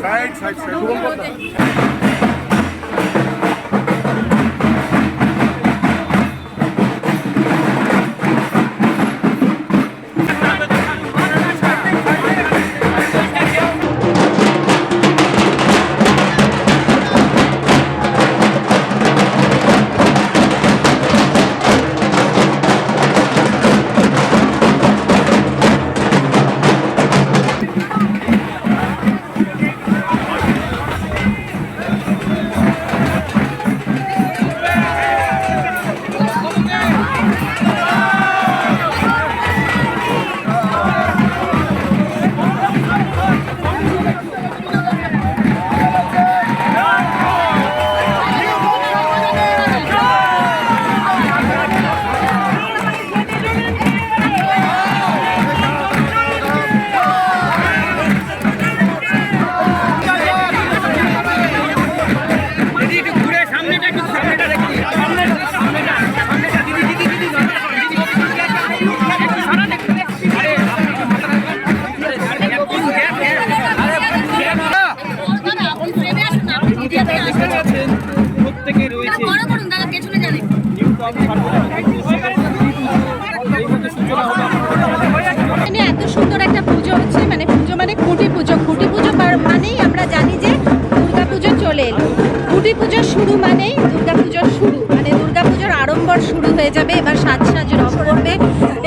全全全是我们的 মানে মানে মানেই আমরা জানি যে দুর্গা চলে এলো। পুজোর শুরু মানেই দুর্গা শুরু। মানে দুর্গা আড়ম্বর শুরু হয়ে যাবে, এবার সাজ সাজ রং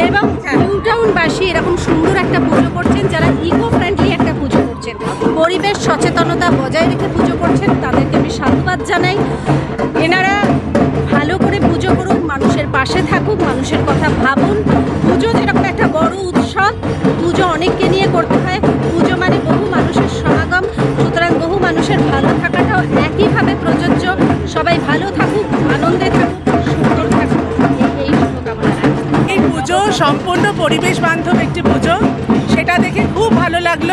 এবং নিউ টাউনবাসী এরকম সুন্দর একটা পুজো করছেন যারা ইকো ফ্রেন্ডলি পরিবেশ সচেতনতা বজায় রেখে পুজো করছেন, তাদেরকে আমি সাধুবাদ জানাই। এনারা ভালো করে পুজো করুন মানুষের পাশে থাকুক, মানুষের কথা ভাবুন। পুজো যেরকম একটা বড় উৎসব, পুজো অনেককে নিয়ে করতে হয়। পুজো মানে বহু মানুষের সমাগম, সুতরাং বহু মানুষের ভালো থাকাটাও একইভাবে প্রযোজ্য। সবাই ভালো থাকুক, আনন্দে থাকুক, সুন্দর থাকুক। এই- শুভকামনা এই পুজো সম্পূর্ণ পরিবেশ বান্ধব একটি পুজো। সেটা দেখে খুব ভালো লাগল।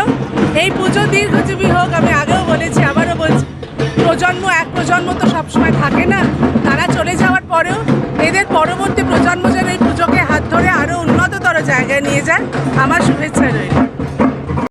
এই পুজো দীর্ঘজীবী হোক, আমি আগেও বলেছি, আবারও বলছি, প্রজন্ম এক প্রজন্ম তো সবসময় থাকে না। তারা চলে যাওয়ার পরেও এদের পরবর্তী প্রজন্ম যেন এই পুজোকে হাত ধরে আরও উন্নততর জায়গায় নিয়ে যায়। আমার শুভেচ্ছা রইল।